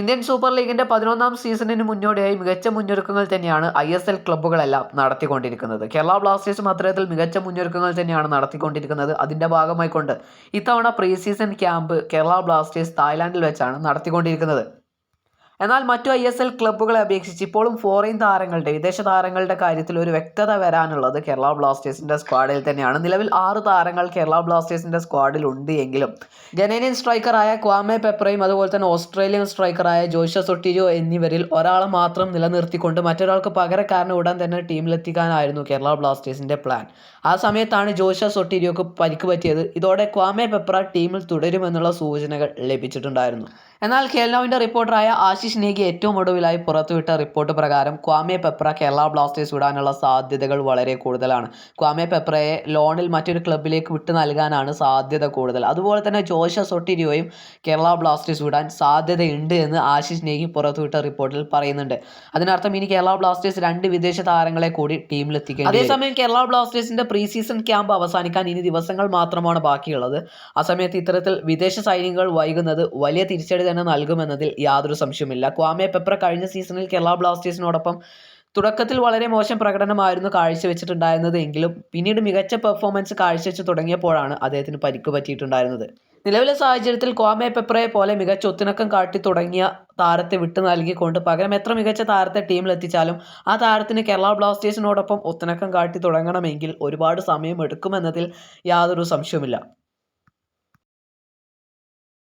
Indian super ലീഗിന്റെ പതിനൊന്നാം സീസണിന് മുന്നോടിയായി മികച്ച മുന്നൊരുക്കങ്ങൾ തന്നെയാണ് ഐ എസ് എൽ ക്ലബ്ബുകളെല്ലാം നടത്തിക്കൊണ്ടിരിക്കുന്നത്. കേരള ബ്ലാസ്റ്റേഴ്സും അത്തരത്തിൽ മികച്ച മുന്നൊരുക്കങ്ങൾ തന്നെയാണ് നടത്തിക്കൊണ്ടിരിക്കുന്നത്. അതിന്റെ ഭാഗമായിക്കൊണ്ട് ഇത്തവണ pre season camp Kerala Blasters തായ്ലാൻഡിൽ വെച്ചാണ് നടത്തിക്കൊണ്ടിരിക്കുന്നത്. എന്നാൽ മറ്റു ഐ എസ് എൽ ക്ലബ്ബുകളെ അപേക്ഷിച്ച് ഇപ്പോഴും ഫോറിൻ താരങ്ങളുടെ വിദേശ താരങ്ങളുടെ കാര്യത്തിൽ ഒരു വ്യക്തത വരാനുള്ളത് കേരള ബ്ലാസ്റ്റേഴ്സിന്റെ സ്ക്വാഡിൽ തന്നെയാണ്. നിലവിൽ ആറ് താരങ്ങൾ കേരള ബ്ലാസ്റ്റേഴ്സിന്റെ സ്ക്വാഡിൽ ഉണ്ട് എങ്കിലും ഗനേനിയൻ സ്ട്രൈക്കറായ ക്വാമെ പെപ്രയും അതുപോലെ തന്നെ ഓസ്ട്രേലിയൻ സ്ട്രൈക്കറായ ജോഷ സൊട്ടിരിയോ എന്നിവരിൽ ഒരാളെ മാത്രം നിലനിർത്തിക്കൊണ്ട് മറ്റൊരാൾക്ക് പകരക്കാരനെ ഉടൻ തന്നെ ടീമിലെത്തിക്കാനായിരുന്നു കേരള ബ്ലാസ്റ്റേഴ്സിന്റെ പ്ലാൻ ആ സമയത്താണ് ജോഷ സൊട്ടിരിയോക്ക് പരിക്ക് പറ്റിയത്. ഇതോടെ ക്വാമെ പെപ്ര ടീമിൽ തുടരുമെന്നുള്ള സൂചനകൾ ലഭിച്ചിട്ടുണ്ടായിരുന്നു. എന്നാൽ ഖേൽനോവിന്റെ റിപ്പോർട്ടറായ ആശിഷ് നേഗി ഏറ്റവും ഒടുവിലായി പുറത്തുവിട്ട റിപ്പോർട്ട് പ്രകാരം ക്വാമെ പെപ്ര കേരള ബ്ലാസ്റ്റേഴ്സ് വിടാനുള്ള സാധ്യതകൾ വളരെ കൂടുതലാണ്. ക്വാമെ പെപ്രയെ ലോണിൽ മറ്റൊരു ക്ലബിലേക്ക് വിട്ടു നൽകാനാണ് സാധ്യത കൂടുതൽ. അതുപോലെ തന്നെ ജോഷ സൊട്ടിരിയോയും കേരള ബ്ലാസ്റ്റേഴ്സ് വിടാൻ സാധ്യതയുണ്ട് എന്ന് ആശിഷ് നേഗി പുറത്തുവിട്ട റിപ്പോർട്ടിൽ പറയുന്നുണ്ട്. അതിനർത്ഥം ഇനി കേരള ബ്ലാസ്റ്റേഴ്സ് രണ്ട് വിദേശ താരങ്ങളെ കൂടി ടീമിലെത്തിക്കും അതേസമയം കേരള ബ്ലാസ്റ്റേഴ്സിന്റെ പ്രീ സീസൺ ക്യാമ്പ് അവസാനിക്കാൻ ഇനി ദിവസങ്ങൾ മാത്രമാണ് ബാക്കിയുള്ളത്. ആ സമയത്ത് ഇത്തരത്തിൽ വിദേശ സൈനികങ്ങൾ വൈകുന്നത് വലിയ തിരിച്ചടി തന്നെ നൽകുമെന്നതിൽ യാതൊരു സംശയവുമില്ല ക്വാമെ പെപ്ര കഴിഞ്ഞ സീസണിൽ കേരള ബ്ലാസ്റ്റേഴ്സിനോടൊപ്പം തുടക്കത്തിൽ വളരെ മോശം പ്രകടനമായിരുന്നു കാഴ്ചവെച്ചിട്ടുണ്ടായിരുന്നത് എങ്കിലും പിന്നീട് മികച്ച പെർഫോമൻസ് കാഴ്ചവെച്ച് തുടങ്ങിയപ്പോഴാണ് അദ്ദേഹത്തിന് പരിക്ക് പറ്റിയിട്ടുണ്ടായിരുന്നത്. നിലവിലെ സാഹചര്യത്തിൽ ക്വാമെ പെപ്രയെ പോലെ മികച്ച ഒത്തിണക്കം കാട്ടി തുടങ്ങിയ താരത്തെ വിട്ടു നൽകിക്കൊണ്ട് പകരം എത്ര മികച്ച താരത്തെ ടീമിലെത്തിച്ചാലും ആ താരത്തിന് കേരള ബ്ലാസ്റ്റേഴ്സിനോടൊപ്പം ഒത്തിണക്കം കാട്ടി തുടങ്ങണമെങ്കിൽ ഒരുപാട് സമയം എടുക്കുമെന്നതിൽ യാതൊരു സംശയവുമില്ല.